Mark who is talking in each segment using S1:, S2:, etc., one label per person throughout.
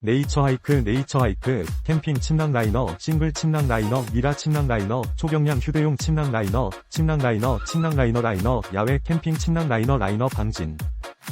S1: 네이처 하이크 네이처 하이크 캠핑 침낭 라이너 싱글 침낭 라이너 미라 침낭 라이너 초경량 휴대용 침낭 라이너 침낭 라이너 침낭 라이너 라이너 야외 캠핑 침낭 라이너 라이너 방진.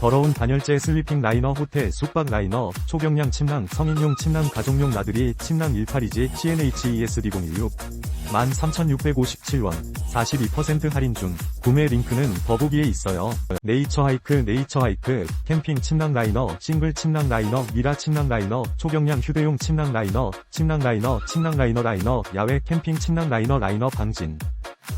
S1: 더러운 단열재 슬리핑 라이너 호텔 숙박 라이너 초경량 침낭 성인용 침낭 가족용 나들이 침낭 182G CNH ESD 016 13,657원 42% 할인 중 구매 링크는 더보기에 있어요. 네이처 하이크 네이처 하이크 캠핑 침낭 라이너 싱글 침낭 라이너 미라 침낭 라이너 초경량 휴대용 침낭 라이너 침낭 라이너 침낭 라이너 라이너 야외 캠핑 침낭 라이너 라이너 방진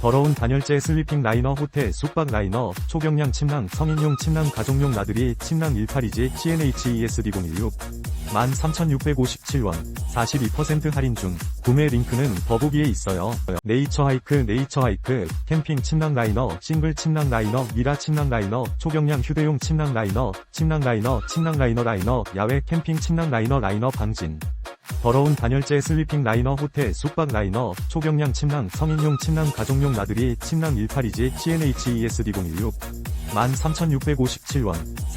S1: 더러운 단열재 슬리핑 라이너 호텔 숙박 라이너 초경량 침낭 성인용 침낭 가족용 나들이 침낭 182G CNH ESD 016 13,657원 42% 할인 중 구매 링크는 더보기에 있어요. 네이처 하이크 네이처 하이크 캠핑 침낭 라이너 싱글 침낭 라이너 미라 침낭 라이너 초경량 휴대용 침낭 라이너 침낭 라이너 침낭 라이너 라이너 야외 캠핑 침낭 라이너 라이너 방진 더러운 단열재 슬리핑 라이너 호텔 숙박 라이너 초경량 침낭 성인용 침낭 가족용 나들이 침낭 182G CNH ESD 016 13,657원